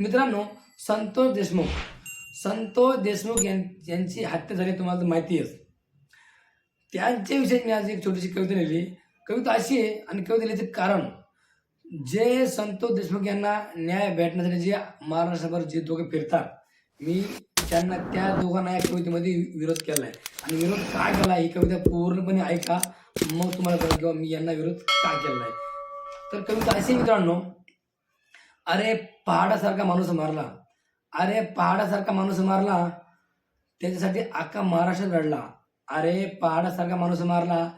मित्रांनो संतोष देशमुख. संतोष देशमुख यां- यांची हत्या झाली तुम्हाला तर माहिती आहे. त्यांच्याविषयी मी आज एक छोटीशी कविता लिहिली. कविता अशी आहे आणि कविता लिहिण्याचे कारण जे संतोष देशमुख यांना न्याय भेटण्यासाठी जे महाराष्ट्रभर जे दोघे फिरतात मी त्यांना त्या दोघांना या कवितेमध्ये विरोध केला आहे आणि विरोध का केला ही कविता पूर्णपणे ऐका. मग तुम्हाला किंवा मी यांना विरोध का केला आहे तर कविता अशी मित्रांनो अरे पहाडासारखा माणूस मारला. अरे पहाडासारखा माणूस मारला. त्याच्यासाठी अख्खा महाराष्ट्र रडला. अरे पहाडासारखा माणूस मारला.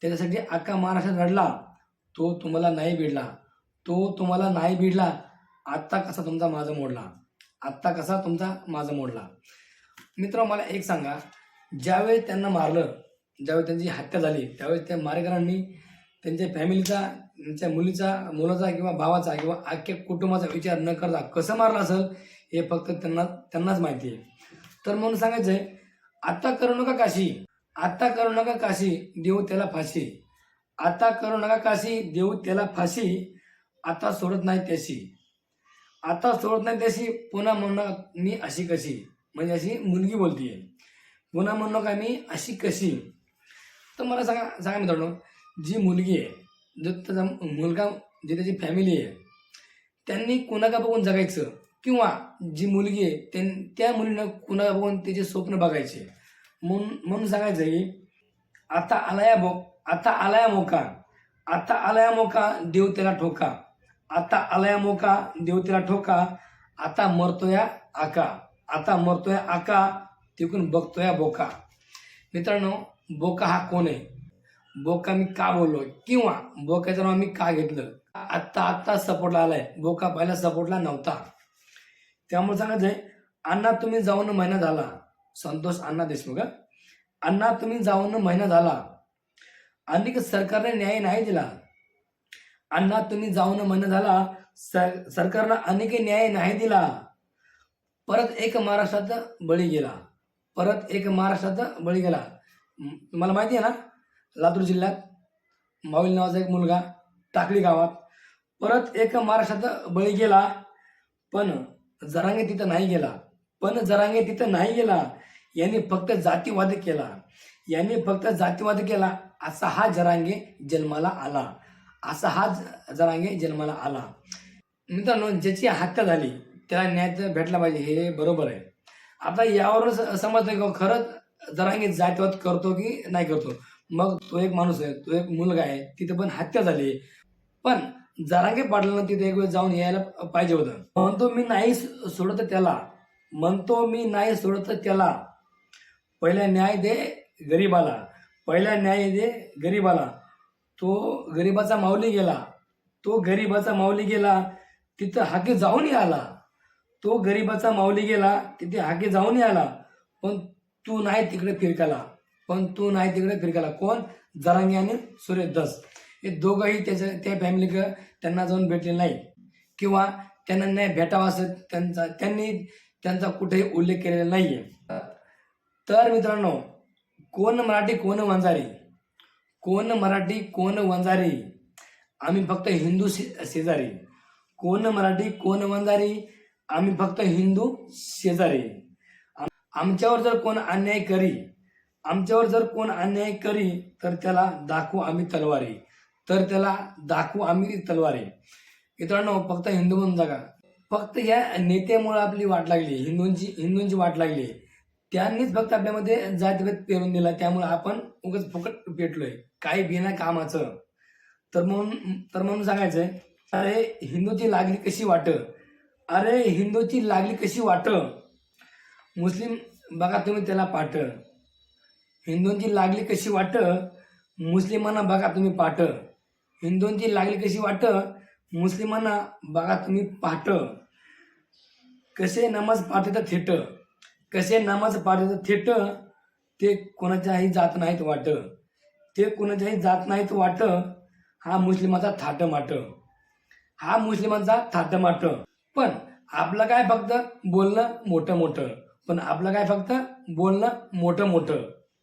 त्याच्यासाठी अख्खा महाराष्ट्र रडला. तो तुम्हाला नाही भिडला. तो तुम्हाला नाही भिडला. आत्ता कसा तुमचा माझा मोडला? आत्ता कसा तुमचा माझा मोडला? मित्र मला एक सांगा. ज्यावेळी त्यांना मारलं ज्यावेळी त्यांची हत्या झाली त्यावेळेस त्या मारेकरांनी त्यांच्या फॅमिलीचा त्यांच्या मुलीचा मुलाचा किंवा भावाचा किंवा आख्या कुटुंबाचा विचार न करता कसं मारलं असेल हे फक्त त्यांना त्यांनाच माहिती आहे. तर म्हणून सांगायचं आहे आता करू नका काशी. आता करू नका काशी देऊ त्याला फाशी. आता करू नका काशी देऊ त्याला फाशी. आता सोडत नाही त्याशी. आता सोडत नाही त्याशी पुन्हा म्हणू नका मी अशी कशी? म्हणजे अशी मुलगी बोलतीये. पुन्हा म्हणू नका मी अशी कशी? तर मला सांगा सांगा मित्रांनो जी मुलगी आहे जो त्याचा मुलगा जी त्याची फॅमिली आहे त्यांनी कोणाका बघून जगायचं? किंवा जी मुलगी आहे त्यां त्या मुलीनं कुणाला बघून त्याचे स्वप्न बघायचे? म्हणून म्हणून सांगायचं आहे की आता आलाया बो आता आलाया मोका. आता आलाया मोका देव त्याला ठोका. आता आलाया मोका देव त्याला ठोका. आता मरतोया आका. आता मरतोया आका तिकून बघतोया बोका. मित्रांनो बोका हा कोण आहे? बोका मी का बोललो? किंवा बोक्याचं नाव मी का घेतलं? आत्ता आत्ता सपोर्टला आलाय. बोका पहिला सपोर्टला नव्हता. त्यामुळे सांगायचं आहे अण्णा तुम्ही जाऊन महिना झाला. संतोष अण्णा देशमुख अण्णा तुम्ही जाऊन महिना झाला. अनेक सरकारने न्याय नाही दिला. अण्णा तुम्ही जाऊन महिना झाला. सर सरकारनं अनेक न्याय नाही दिला. परत एक महाराष्ट्रात बळी गेला. परत एक महाराष्ट्रात बळी गेला. तुम्हाला माहिती आहे ना? लातूर जिल्ह्यात माऊल नावाचा एक मुलगा टाकळी गावात. परत एक महाराष्ट्रात बळी गेला पण जरांगे तिथं नाही गेला. पण जरांगे तिथं नाही गेला यांनी फक्त जातीवाद केला. यांनी फक्त जातीवाद केला असा हा जरांगे जन्माला आला. असा हा ज- जरांगे जन्माला आला. मित्रांनो ज्याची हत्या झाली त्याला न्याय भेटला पाहिजे हे बरोबर आहे. आता यावरून समजतं की? खरंच जरांगे जातीवाद करतो की नाही करतो? मग तो एक माणूस आहे तो एक मुलगा आहे तिथे पण हत्या झाली. पण जरांगे पाटलांना तिथे एक वेळ जाऊन यायला पाहिजे होतं. म्हणतो मी नाही सोडत त्याला. म्हणतो मी नाही सोडत त्याला. पहिला न्याय दे गरीबाला. पहिला न्याय दे गरीबाला. तो गरीबाचा माऊली गेला. तो गरीबाचा माऊली गेला तिथं हाके जाऊन आला तो गरीबाचा माऊली गेला तिथे हाके जाऊन आला पण तू नाही तिकडे फिरकाला पण तो नाही तिकडे फिरकाला कोण? जरांगी आणि सुरेश दस. हे दोघंही त्याच्या त्या फॅमिली त्यांना जाऊन भेटले नाही किंवा त्यांना नाही भेटावा असं त्यांचा त्यांनी त्यांचा कुठेही उल्लेख केलेला नाही आहे तर मित्रांनो कोण मराठी कोण वंजारी? कोण मराठी कोण वंजारी? आम्ही फक्त हिंदू शे- शेजारी. कोण मराठी कोण वंजारी? आम्ही फक्त हिंदू शेजारी. आमच्यावर जर कोण अन्याय करी आमच्यावर जर कोण अन्याय करी तर त्याला दाखवू आम्ही तलवारी. तर त्याला दाखवू आम्ही तलवारी. मित्रांनो फक्त हिंदू म्हणून जगा. फक्त या नेत्यामुळे आपली वाट लागली हिंदूंची हिंदूंची वाट लागली. त्यांनीच फक्त आपल्यामध्ये जातीभेद पेरून दिला त्यामुळे आपण उगाच फुकट पेटलोय. काही बिना कामाचं. तर म्हणून तर म्हणून सांगायचंय अरे हिंदूची लागली कशी वाट? अरे हिंदूची लागली कशी वाट? मुस्लिम बघा तुम्ही त्याला पाठ. हिंदूंची लागली कशी वाट? मुस्लिमांना बघा तुम्ही पाठ. हिंदूंची लागली कशी वाट? मुस्लिमांना बघा तुम्ही पाठ. कसे नमाज पाठवतात थेट? कसे नमाज पाठवतात थेट? ते कोणाच्याही जात नाहीत वाट. ते कोणाच्याही जात नाहीत वाट. हा मुस्लिमाचा थाट माट हा मुस्लिमांचा थाट माट पण आपलं काय फक्त बोलणं मोठं मोठं पण आपलं काय फक्त बोलणं मोठं मोठं